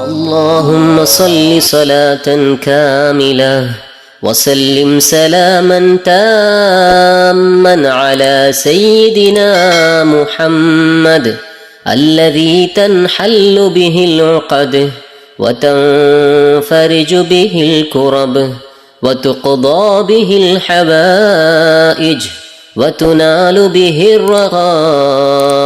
اللهم صل صلاة كاملة وسلم سلاما تاما على سيدنا محمد الذي تنحل به العقد وتنفرج به الكرب وتقضى به الحبائج وتنال به الرغائب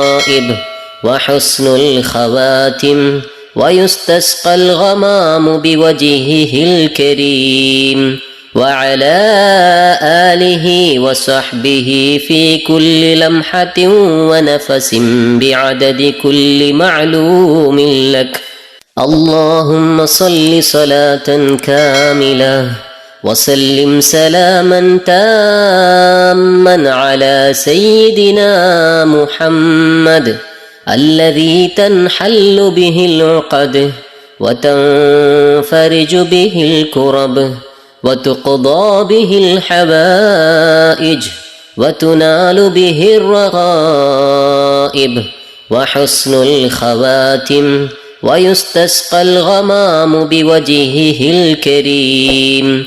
وحسن الخواتم ويستسقى الغمام بوجهه الكريم وعلى آله وصحبه في كل لمحة ونفس بعدد كل معلوم لك. اللهم صل صلاة كاملة وسلم سلاما تاما على سيدنا محمد الذي تنحل به العقد وتنفرج به الكرب وتقضى به الحبائج وتنال به الرغائب وحسن الخواتم ويستسقى الغمام بوجهه الكريم